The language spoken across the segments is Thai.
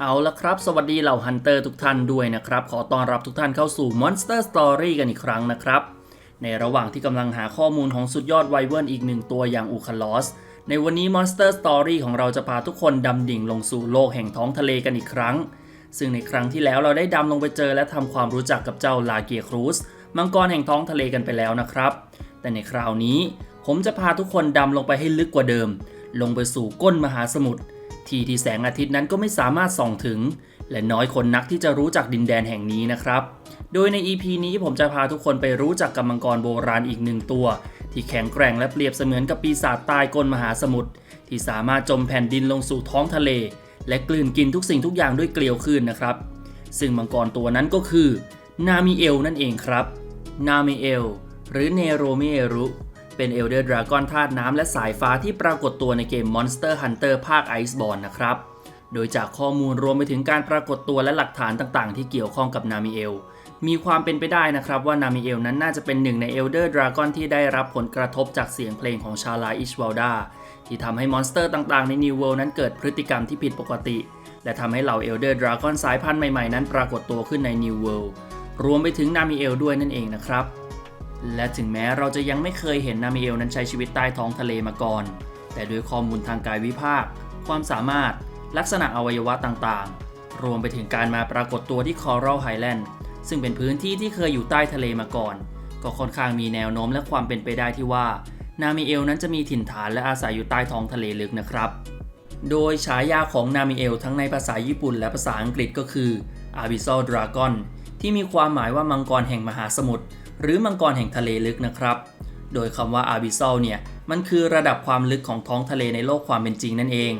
เอาละครับ สวัสดีเหล่าฮันเตอร์ทุกท่านด้วยนะครับ ขอต้อนรับทุกท่านเข้าสู่ Monster Story กันอีกครั้งนะครับ ในระหว่างที่กำลังหาข้อมูลของสุดยอดไวเวิร์นอีกหนึ่งตัวอย่างอูคาลอส ในวันนี้ Monster Story ของเราจะพาทุกคนดำดิ่งลงสู่โลกแห่งท้องทะเลกันอีกครั้ง ซึ่งในครั้งที่แล้วเราได้ดำลงไปเจอและทำความรู้จักกับเจ้าลาเกียครูสมังกรแห่งท้องทะเลกันไปแล้วนะครับ แต่ในคราวนี้ผมจะพาทุกคนดำลงไปให้ลึกกว่าเดิม ลงไปสู่ก้นมหาสมุทร ที่ที่แสงอาทิตย์นั้นก็ไม่สามารถส่องถึง และน้อยคนนักที่จะรู้จักดินแดนแห่งนี้นะครับ โดยใน EP นี้ผมจะพาทุกคนไปรู้จักกับมังกรโบราณอีกหนึ่งตัว ที่แข็งแกร่งและเปรียบเสมือนกับปีศาจใต้ก้นมหาสมุทรที่สามารถจมแผ่นดินลงสู่ท้องทะเล และกลืนกินทุกสิ่งทุกอย่างด้วยเกลียวคลื่นนะครับ ซึ่งมังกรตัวนั้นก็คือนามิเอลนั่นเองครับนามิเอลหรือเนโรเมรุ เป็นเอลเดอร์ดราก้อนธาตุน้ำและสายฟ้าที่ปรากฏตัวในเกม Monster Hunter ภาค Iceborne นะครับ โดยจากข้อมูลรวมไปถึงการปรากฏตัวและหลักฐานต่างๆ ที่เกี่ยวข้องกับนามิเอล มีความเป็นไปได้นะครับว่านามิเอลนั้นน่าจะเป็นหนึ่งในเอลเดอร์ดราก้อนที่ได้รับผลกระทบจากเสียงเพลงของชาลาอิชวาลดาที่ทำให้มอนสเตอร์ต่างๆ ใน New World นั้นเกิดพฤติกรรมที่ผิดปกติ และทำให้เหล่าเอลเดอร์ดราก้อนสายพันธุ์ใหม่ๆ นั้นปรากฏตัวขึ้นใน New World รวมไปถึงนามิเอลด้วยนั่นเองนะครับ และถึงแม้เราจะยังไม่เคยเห็นนามิเอลนั้นใช้ชีวิตใต้ท้องทะเลมาก่อน แต่ด้วยข้อมูลทางกายวิภาค ความสามารถ ลักษณะอวัยวะต่างๆ รวมไปถึงการมาปรากฏตัวที่ Coral Highland ซึ่งเป็นพื้นที่ที่เคยอยู่ใต้ทะเลมาก่อน ก็ค่อนข้างมีแนวโน้มและความเป็นไปได้ที่ว่า นามิเอลนั้นจะมีถิ่นฐานและอาศัยอยู่ใต้ท้องทะเลลึกนะครับ โดยฉายาของนามิเอลทั้งในภาษาญี่ปุ่นและภาษาอังกฤษก็คือ Abyssal Dragon ที่มีความหมายว่ามังกรแห่งมหาสมุทร หรือมังกรแห่งทะเลลึกนะครับ โดยคำว่า Abyssal เนี่ย มันคือระดับความลึกของท้องทะเลในโลกความเป็นจริงนั่นเอง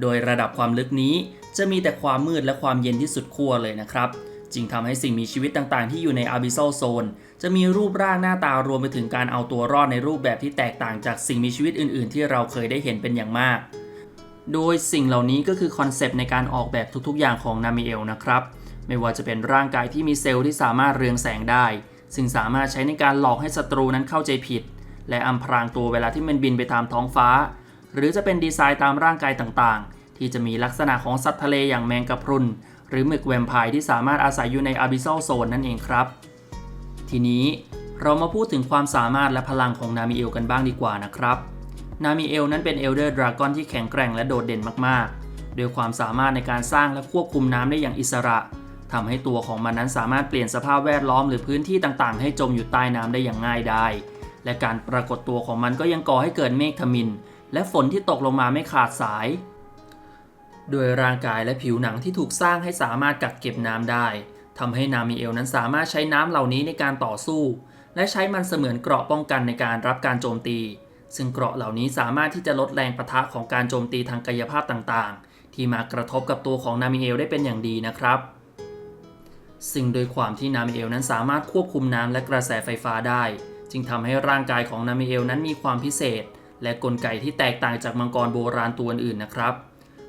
โดยระดับความลึกนี้จะมีแต่ความมืดและความเย็นที่สุดขั้วเลยนะครับ จึงทำให้สิ่งมีชีวิตต่างๆ ที่อยู่ใน Abyssal Zone จะมีรูปร่างหน้าตารวมไปถึงการเอาตัวรอดในรูปแบบที่แตกต่างจากสิ่งมีชีวิตอื่น ๆ ที่เราเคยได้เห็นเป็นอย่างมาก โดยสิ่งเหล่านี้ก็คือคอนเซปต์ในการออกแบบทุกๆ อย่างของนามิเอลนะครับ ไม่ว่าจะเป็นร่างกายที่มีเซลล์ที่สามารถเรืองแสงได้ ซึ่งสามารถใช้ในการหลอกให้ศัตรูนั้นเข้าใจผิด และอำพรางตัวเวลาที่มันบินไปตามท้องฟ้า หรือจะเป็นดีไซน์ตามร่างกายต่างๆ ที่จะมีลักษณะของสัตว์ทะเลอย่างแมงกะพรุน หรือหมึกแวมไพร์ที่สามารถอาศัยอยู่ในอาบิซ a ลโซนนั่นเองครับ ทีนี้เรามาพูดถึงความสามารถและพลังของนามิเอลกันบ้างดีกว่านะครับนามิเอลนั้นเป็นเอลเดอร์ดราก้อนที่แข็งแกร่งและโดดเด่นมากๆ โดยความสามารถในการสร้างและควบคุมน้ำได้อย่างอิสระ ทำให้ตัวของมันนั้นสามารถเปลี่ยนสภาพแวดล้อมหรือพื้นที่ต่างๆ ให้จมอยู่ใต้น้ำได้อย่างง่ายดายและการปรากฏตัวของมันก็ยังก่อให้เกิดเมฆทมิน และฝนที่ตกลงมาไม่ขาดสาย โดยร่างกายและผิวหนังที่ถูกสร้างให้สามารถกักเก็บน้ำได้ทำให้นามิเอลนั้นสามารถใช้น้ำเหล่านี้ในการต่อสู้ และใช้มันเสมือนเกราะป้องกันในการรับการโจมตี ซึ่งเกราะเหล่านี้สามารถที่จะลดแรงประทะของการโจมตีทางกายภาพต่างๆ ที่มากระทบกับตัวของนามิเอลได้เป็นอย่างดีนะครับ ซึ่งโดยความที่นามิเอลนั้นสามารถควบคุมน้ำและกระแสไฟฟ้าได้ จึงทำให้ร่างกายของนามิเอลนั้นมีความพิเศษ และกลไกที่แตกต่างจากมังกรโบราณตัวอื่นๆนะครับ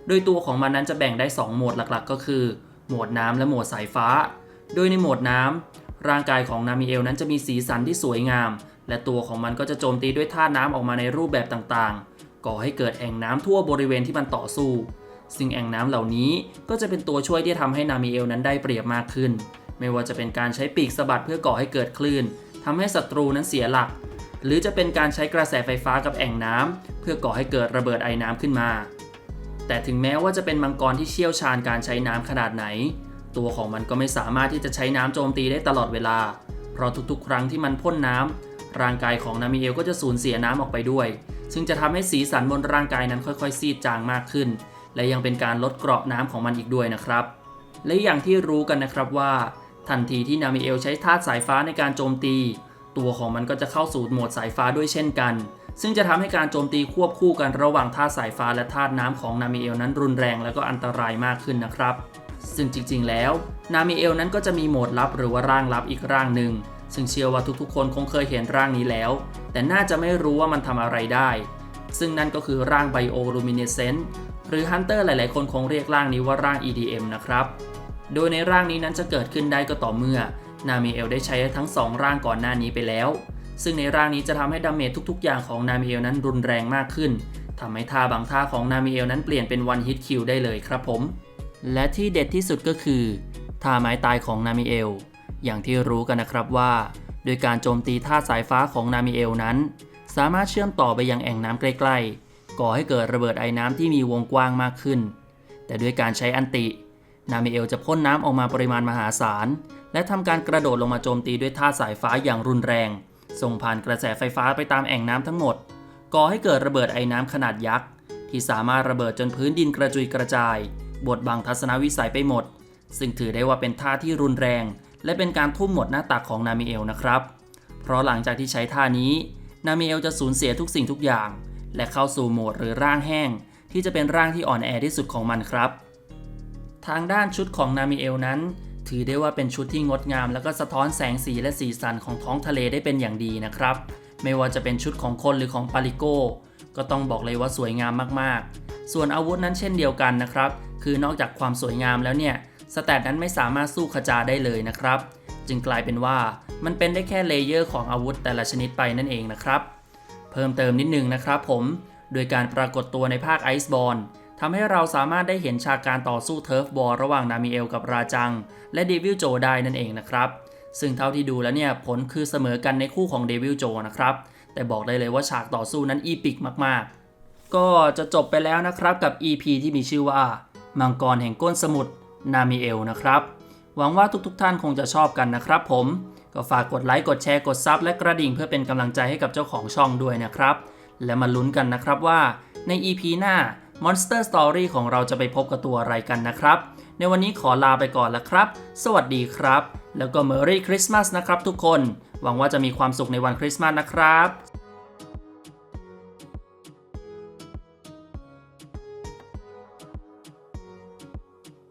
โดยตัวของมันนั้นจะแบ่งได้ 2 โหมดหลักๆ ก็คือ โหมดน้ำและโหมดสายฟ้า โดยในโหมดน้ำร่างกายของนามิเอลนั้นจะมีสีสันที่สวยงาม และตัวของมันก็จะโจมตีด้วยท่าน้ำออกมาในรูปแบบต่างๆ ก่อให้เกิดแอ่งน้ำทั่วบริเวณที่มันต่อสู้ ซึ่งแอ่งน้ำเหล่านี้ก็จะเป็นตัวช่วยที่ทำให้นามิเอลนั้นได้เปรียบมากขึ้น ไม่ว่าจะเป็นการใช้ปีกสะบัดเพื่อก่อให้เกิดคลื่นทำให้ศัตรูนั้นเสียหลัก หรือจะเป็นการใช้กระแสไฟฟ้ากับแอ่งน้ำเพื่อก่อให้เกิดระเบิดไอน้ำขึ้นมา แต่ถึงแม้ว่าจะเป็นมังกรที่เชี่ยวชาญการใช้น้ำขนาดไหน ตัวของมันก็ไม่สามารถที่จะใช้น้ำโจมตีได้ตลอดเวลา เพราะทุกๆ ครั้งที่มันพ่นน้ำร่างกายของนามิเอลก็จะสูญเสียน้ำออกไปด้วย ซึ่งจะทำให้สีสันบนร่างกายนั้นค่อยๆ ซีดจางมากขึ้น และยังเป็นการลดเกราะน้ำของมันอีกด้วยนะครับ และอย่างที่รู้กันนะครับว่า ทันทีที่นามิเอลใช้ธาตุสายฟ้าในการโจมตี ตัวของมันก็จะเข้าสู่โหมดสายฟ้าด้วยเช่นกัน ซึ่งจะทำให้การโจมตีควบคู่กันระหว่างธาตุสายฟ้าและธาตุน้ำของนามิเอลนั้นรุนแรงและก็อันตรายมากขึ้นนะครับ ซึ่งจริงๆ แล้วนามิเอลนั้นก็จะมีโหมดลับหรือว่าร่างลับอีกร่างหนึ่งซึ่งเชื่อว่าทุกๆ คนคงเคยเห็นร่างนี้แล้ว แต่น่าจะไม่รู้ว่ามันทำอะไรได้ ซึ่งนั่นก็คือร่างไบโอลูมิเนเซนต์ หรือฮันเตอร์หลาย ๆ คนคงเรียกร่างนี้ว่าร่าง EDM นะครับ โดยในร่างนี้นั้นจะเกิดขึ้นได้ก็ต่อเมื่อนามิเอลได้ใช้ทั้ง 2 ร่างก่อนหน้านี้ไปแล้ว ซึ่งในร่างนี้จะทำให้ดาเมจทุก ๆ อย่างของนามิเอลนั้นรุนแรงมากขึ้นทำให้ท่าบางท่าของนามิเอลนั้นเปลี่ยนเป็นวันฮิตคิวได้เลยครับผม และที่เด็ดที่สุดก็คือท่าไม้ตายของนามิเอล อย่างที่รู้กันนะครับว่า โดยการโจมตีท่าสายฟ้าของนามิเอลนั้น สามารถเชื่อมต่อไปยังแอ่งน้ำใกล้ ๆ ก่อให้เกิดระเบิดไอ้น้ำที่มีวงกว้างมากขึ้น แต่ด้วยการใช้อันติ นามิเอลจะพ่นน้ำออกมาปริมาณมหาศาล และทำการกระโดดลงมาโจมตีด้วยท่าสายฟ้าอย่างรุนแรง ส่งผ่านกระแสไฟฟ้าไปตามแอ่งน้ำทั้งหมด ก่อให้เกิดระเบิดไอ้น้ำขนาดยักษ์ ที่สามารถระเบิดจนพื้นดินกระจุยกระจาย บดบังทัศนวิสัยไปหมด ซึ่งถือได้ว่าเป็นท่าที่รุนแรง และเป็นการทุ่มหมดหน้าตักของนามิเอลนะครับ เพราะหลังจากที่ใช้ท่านี้ นามิเอลจะสูญเสียทุกสิ่งทุกอย่าง และเข้าสู่โหมดหรือร่างแห้ง ที่จะเป็นร่างที่อ่อนแอที่สุดของมันครับ ทางด้านชุดของนามิเอลนั้น ถือได้ว่าเป็นชุดที่งดงาม แล้วก็สะท้อนแสงสีและสีสันของท้องทะเลได้เป็นอย่างดีนะครับ ไม่ว่าจะเป็นชุดของคนหรือของปาริโกก็ต้องบอกเลยว่าสวยงามมากๆ ส่วนอาวุธนั้นเช่นเดียวกันนะครับ คือนอกจากความสวยงามแล้วเนี่ย สแตทนั้นไม่สามารถสู้ขจาได้เลยนะครับ จึงกลายเป็นว่ามันเป็นได้แค่เลเยอร์ของอาวุธแต่ละชนิดไปนั่นเองนะครับ พิ่มเติมนิดนึงนะครับผม โดยการปรากฏตัวในภาคไอซ์บอลทำให้เราสามารถได้เห็นฉากการต่อสู้เทิร์ฟบอลระหว่างนามิเอลกับราจัง และเดวิลโจได้นั่นเองนะครับ ซึ่งเท่าที่ดูแล้วเนี่ยผลคือเสมอกันในคู่ของเดวิลโจนะครับ แต่บอกได้เลยว่าฉากต่อสู้นั้นอีปิกมากๆ ก็จะจบไปแล้วนะครับกับ EP ที่มีชื่อว่า มังกรแห่งก้นสมุทรนามิเอลนะครับ หวังว่าทุกๆทท่านคงจะชอบกันนะครับผม ก็ฝากกดไลค์กดแชร์กดซับและกระดิ่งเพื่อเป็นกำลังใจให้กับเจ้าของช่องด้วยนะครับ และมาลุ้นกันนะครับว่าใน EP หน้า Monster Story ของเราจะไปพบกับตัวอะไรกันนะครับ ในวันนี้ขอลาไปก่อนแล้วครับ สวัสดีครับ แล้วก็ Merry Christmas นะครับทุกคน หวังว่าจะมีความสุขในวันคริสต์มาสนะครับ